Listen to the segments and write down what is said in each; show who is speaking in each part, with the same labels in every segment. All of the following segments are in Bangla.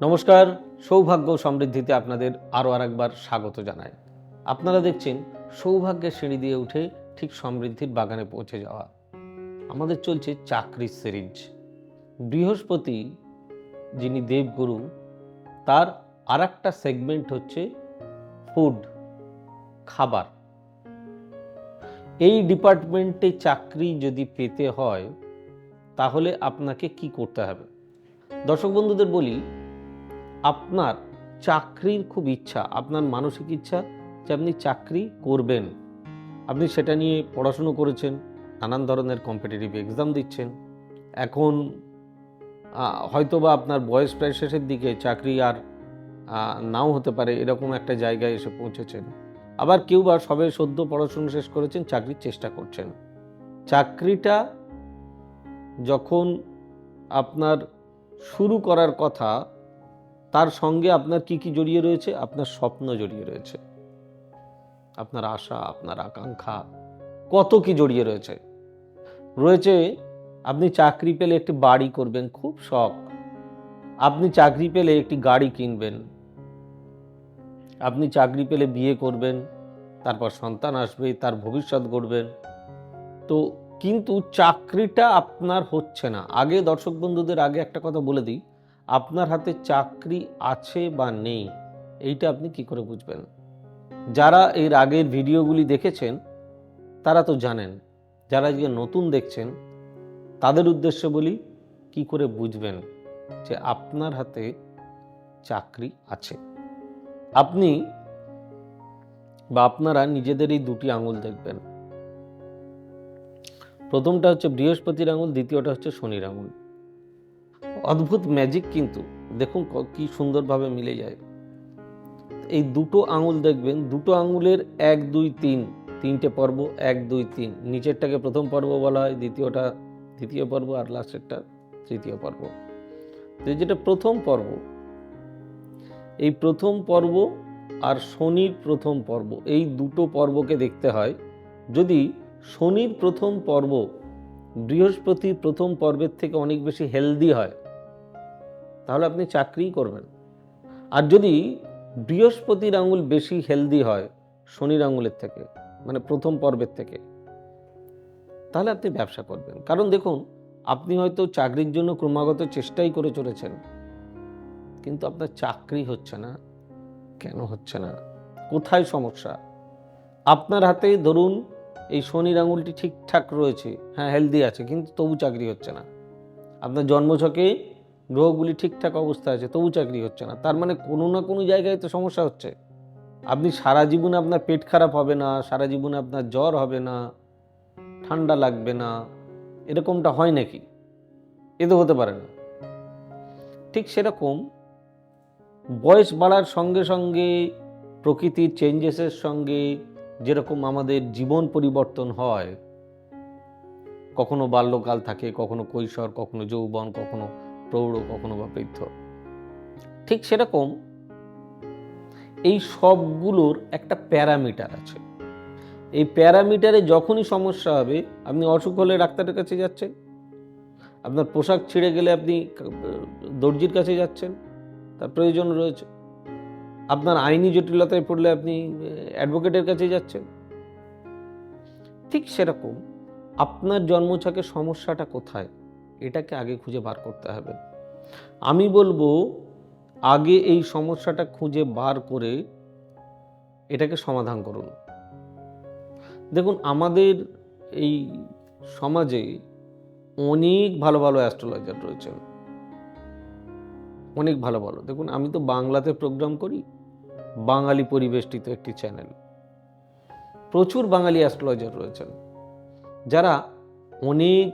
Speaker 1: নমস্কার, সৌভাগ্য সমৃদ্ধিতে আপনাদের আরও আরেকবার স্বাগত জানাই। আপনারা দেখছেন সৌভাগ্যের সিঁড়ি দিয়ে উঠে ঠিক সমৃদ্ধির বাগানে পৌঁছে যাওয়া। আমাদের চলছে চাকরির সিরিজ বৃহস্পতি, যিনি দেবগুরু, তার আর একটা সেগমেন্ট হচ্ছে ফুড, খাবার। এই ডিপার্টমেন্টে চাকরি যদি পেতে হয়, তাহলে আপনাকে কি করতে হবে? দর্শক বন্ধুদের বলি আপনার চাকরির খুব ইচ্ছা, আপনার মানসিক ইচ্ছা যে আপনি চাকরি করবেন। আপনি সেটা নিয়ে পড়াশুনো করেছেন, নানান ধরনের কম্পিটিটিভ এক্সাম দিচ্ছেন। এখন হয়তোবা আপনার বয়স প্রায় শেষের দিকে, চাকরি আর নাও হতে পারে এরকম একটা জায়গায় এসে পৌঁছেছেন। আবার কেউ বা সবে সদ্য পড়াশুনো শেষ করেছেন, চাকরির চেষ্টা করছেন। চাকরিটা যখন আপনার শুরু করার কথা তার সঙ্গে আপনার কি কি জড়িয়ে রয়েছে? আপনার স্বপ্ন জড়িয়ে রয়েছে। আপনার আশা, আপনার আকাঙ্ক্ষা, কত কি জড়িয়ে রয়েছে? রয়েছে, আপনি চাকরি পেলে একটি বাড়ি করবেন, খুব শখ। আপনি চাকরি পেলে একটি গাড়ি কিনবেন। আপনি চাকরি পেলে বিয়ে করবেন, তারপর সন্তান আসবে, তার ভবিষ্যৎ গড়বেন। তো কিন্তু চাকরিটা আপনার হচ্ছে না। আগে দর্শক বন্ধুদের আগে একটা কথা বলে দিই আপনার হাতে চাকরি আছে বা নেই, এইটা আপনি কি করে বুঝবেন? যারা এর আগের ভিডিওগুলি দেখেছেন, তারা তো জানেন। যারা আজকে নতুন দেখছেন, তাদের উদ্দেশ্য বলি, কি করে বুঝবেন যে আপনার হাতে চাকরি আছে? আপনি বা আপনারা নিজেদের এই দুটি আঙুল দেখবেন। প্রথমটা হচ্ছে বৃহস্পতির আঙুল, দ্বিতীয়টা হচ্ছে শনির আঙুল। অদ্ভুত ম্যাজিক কিন্তু। দেখুন ক- সুন্দরভাবে মিলে যায়। এই দুটো আঙুল দেখবেন, দুটো আঙুলের এক, দুই, তিন, তিনটে পর্ব, এক, দুই, তিন। নিচেরটাকে প্রথম পর্ব বলা হয়, দ্বিতীয়টা দ্বিতীয় পর্ব, আর লাস্টেরটা তৃতীয় পর্ব। তো যেটা প্রথম পর্ব, এই প্রথম পর্ব আর শনির প্রথম পর্ব, এই দুটো পর্বকে দেখতে হয়। যদি শনির প্রথম পর্ব বৃহস্পতির প্রথম পর্বের থেকে অনেক বেশি হেলদি হয় তাহলে আপনি চাকরিই করবেন। আর যদি বৃহস্পতির আঙুল বেশি হেলদি হয়, শনির আঙুলের থেকে মানে প্রথম পর্বের থেকে, তাহলে আপনি ব্যবসা করবেন। কারণ দেখুন, আপনি হয়তো চাকরির জন্য ক্রমাগত চেষ্টাই করে চলেছেন, কিন্তু আপনার চাকরি হচ্ছে না। কেন হচ্ছে না? কোথায় সমস্যা? আপনার হাতে ধরুন, এই শনির আঙুলটি ঠিকঠাক রয়েছে হ্যাঁ হেলদি আছে, কিন্তু তবু চাকরি হচ্ছে না। আপনার জন্মছকে গ্রহগুলি ঠিকঠাক অবস্থা আছে, তবু চাকরি হচ্ছে না। তার মানে কোনো না কোনো জায়গায় তো সমস্যা হচ্ছে। আপনি সারা জীবনে আপনার পেট খারাপ হবে না, সারা জীবনে আপনার জ্বর হবে না, ঠান্ডা লাগবে না, এরকমটা হয় নাকি? এ তো হতে পারে না। ঠিক সেরকম বয়স বাড়ার সঙ্গে সঙ্গে প্রকৃতির চেঞ্জেসের সঙ্গে যেরকম আমাদের জীবন পরিবর্তন হয়, কখনো বাল্যকাল থাকে, কখনো কৈশোর, কখনো যৌবন, কখনো প্রৌঢ় কখনো বা বৃদ্ধ। ঠিক সেরকম এই সবগুলোর একটা প্যারামিটার আছে। এই প্যারামিটারে যখনই সমস্যা হবে, আপনি অসুখ হলে ডাক্তারের কাছে যাচ্ছেন। আপনার পোশাক ছিঁড়ে গেলে আপনি দর্জির কাছে যাচ্ছেন। তার প্রয়োজন রয়েছে। আপনার আইনি জটিলতায় পড়লে আপনি অ্যাডভোকেটের কাছে যাচ্ছেন। ঠিক সেরকম আপনার জন্মছকে সমস্যাটা কোথায়? এটাকে আগে খুঁজে বার করতে হবে। আমি বলব, আগে এই সমস্যাটা খুঁজে বার করে এটাকে সমাধান করুন। দেখুন, আমাদের এই সমাজে অনেক ভালো ভালো অ্যাস্ট্রোলজার রয়েছেন। অনেক ভালো ভালো। দেখুন, আমি তো বাংলাতে প্রোগ্রাম করি, বাঙালি পরিবেষ্টিত একটি চ্যানেল। প্রচুর বাঙালি অ্যাস্ট্রোলজার রয়েছেন, যারা অনেক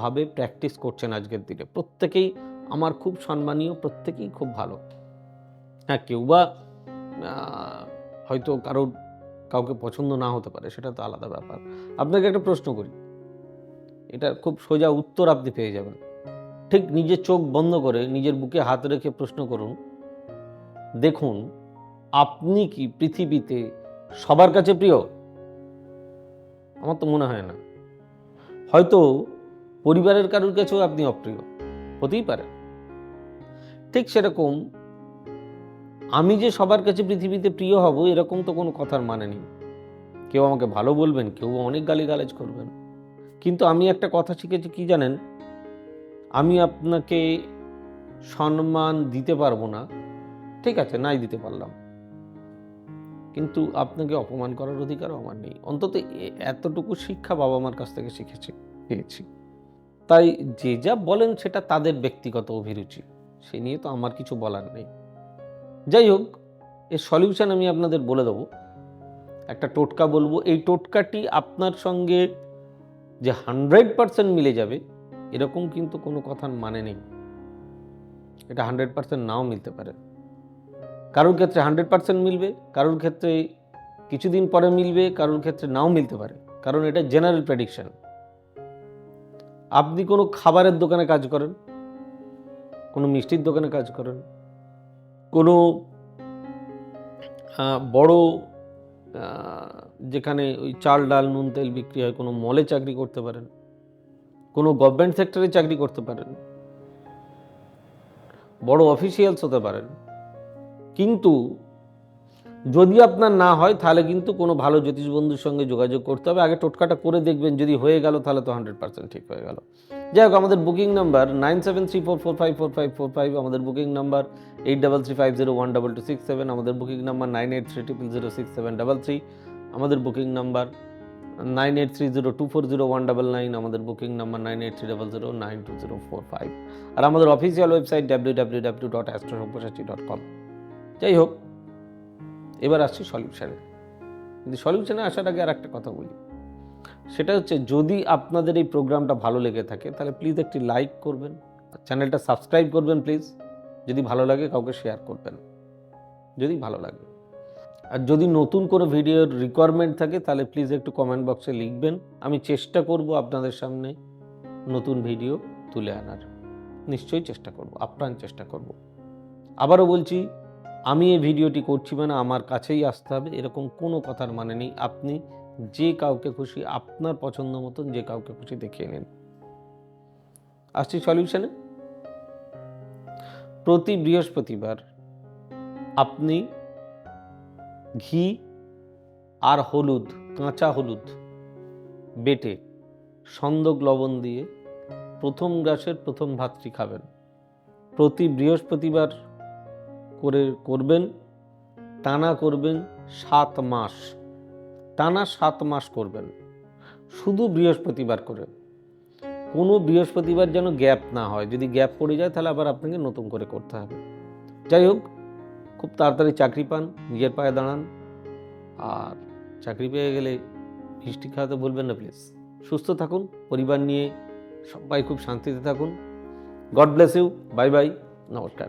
Speaker 1: ভালোভাবে প্র্যাকটিস করছেন আজকের দিনে। প্রত্যেকেই আমার খুব সম্মানীয়, প্রত্যেকেই খুব ভালো। হ্যাঁ কেউ বা হয়তো কারোর কাউকে পছন্দ না হতে পারে, সেটা তো আলাদা ব্যাপার। আপনাকে একটা প্রশ্ন করি। এটা খুব সোজা উত্তর আপনি পেয়ে যাবেন। ঠিক নিজের চোখ বন্ধ করে নিজের বুকে হাত রেখে প্রশ্ন করুন, দেখুন, আপনি কি পৃথিবীতে সবার কাছে প্রিয়? আমার তো মনে হয় না। হয়তো পরিবারের কারোর কাছেও আপনি অপ্রিয়। হতেই পারে। ঠিক সেরকম আমি যে সবার কাছে পৃথিবীতে প্রিয় হব, এরকম তো কোনো কথার মানে নেই। কেউ আমাকে ভালো বলবেন, কেউ অনেক গালিগালাজ করবেন। কিন্তু আমি একটা কথা শিখেছি, কি জানেন? আমি আপনাকে সম্মান দিতে পারব না। ঠিক আছে, নাই দিতে পারলাম। কিন্তু আপনাকে অপমান করার অধিকারও আমার নেই। অন্তত এতটুকু শিক্ষা বাবা মার কাছ থেকে শিখেছি, পেয়েছি। তাই যে যা বলেন সেটা তাদের ব্যক্তিগত অভিরুচি। সে নিয়ে তো আমার কিছু বলার নেই। যাই হোক, এর সলিউশন আমি আপনাদের বলে দেবো। একটা টোটকা বলব, এই টোটকাটি আপনার সঙ্গে যে হান্ড্রেড পার্সেন্ট মিলে যাবে, এরকম কিন্তু কোনো কথার মানে নেই। এটা হান্ড্রেড পার্সেন্ট নাও মিলতে পারে। কারোর ক্ষেত্রে হান্ড্রেড পার্সেন্ট মিলবে, কারোর ক্ষেত্রে কিছুদিন পরে মিলবে, কারোর ক্ষেত্রে নাও মিলতে পারে। কারণ এটা জেনারেল প্রেডিকশন আপনি কোনো খাবারের দোকানে কাজ করেন? কোনো মিষ্টির দোকানে কাজ করেন? কোনো বড় যেখানে ওই চাল, ডাল, নুন, তেল বিক্রি হয়, কোনো মলে চাকরি করতে পারেন? কোনো গভর্নমেন্ট সেক্টরে চাকরি করতে পারেন? বড় অফিসিয়ালস হতে পারেন। কিন্তু যদি আপনার না হয়, তাহলে কিন্তু কোনো ভালো জ্যোতিষ বন্ধুর সঙ্গে যোগাযোগ করতে হবে। আগে টোটকাটা করে দেখবেন, যদি হয়ে গেল, তাহলে তো হান্ড্রেড পার্সেন্ট ঠিক হয়ে গেল। যাই হোক, আমাদের booking number nine seven three four four five four five four five আমাদের booking number eight double three five zero one double two six seven আমাদের booking number nine eight three triple zero six seven double three আমাদের booking number nine eight three zero two four zero one double nine আমাদের booking number nine eight three double zero nine two zero four five আর আমাদের official website W W W dot Astrosabyasachi dot com যাই হোক এবার আসছি সলিউশনে। কিন্তু সলিউশনে আসার আগে আর একটা কথা বলি। সেটা হচ্ছে যদি আপনাদের এই প্রোগ্রামটা ভালো লেগে থাকে, তাহলে প্লিজ একটি লাইক করবেন চ্যানেলটা সাবস্ক্রাইব করবেন প্লিজ যদি ভালো লাগে কাউকে শেয়ার করবেন, যদি ভালো লাগে। আর যদি নতুন কোনো ভিডিওর রিকোয়ারমেন্ট থাকে, তাহলে প্লিজ একটু কমেন্ট বক্সে লিখবেন। আমি চেষ্টা করব আপনাদের সামনে নতুন ভিডিও তুলে আনার। নিশ্চয়ই চেষ্টা করব, আপ্রাণ চেষ্টা করব। আবারও বলছি আমি এই ভিডিওটি করছি মানে আমার কাছেই আসতে হবে, এরকম কোনো কথার মানে নেই। আপনি যে কাউকে খুশি, আপনার পছন্দ মতন যে কাউকে খুশি দেখিয়ে নিন। আসছি সলিউশনে। প্রতি বৃহস্পতিবার আপনি ঘি আর হলুদ, কাঁচা হলুদ বেটে সন্দক লবণ দিয়ে প্রথম গ্রাসের প্রথম ভাতটি খাবেন। প্রতি বৃহস্পতিবার করে করবেন, টানা করবেন সাত মাস। টানা সাত মাস করবেন। শুধু বৃহস্পতিবার করে। কোনো বৃহস্পতিবার যেন গ্যাপ না হয়। যদি গ্যাপ পড়ে যায়, তাহলে আবার আপনাকে নতুন করে করতে হবে। যাই হোক, খুব তাড়াতাড়ি চাকরি পান, নিজের পায়ে দাঁড়ান। আর চাকরি পেয়ে গেলে মিষ্টি খাওয়াতে বলবেন না, প্লিজ। সুস্থ থাকুন, পরিবার নিয়ে সবাই খুব শান্তিতে থাকুন। God bless you. Bye bye. নমস্কার।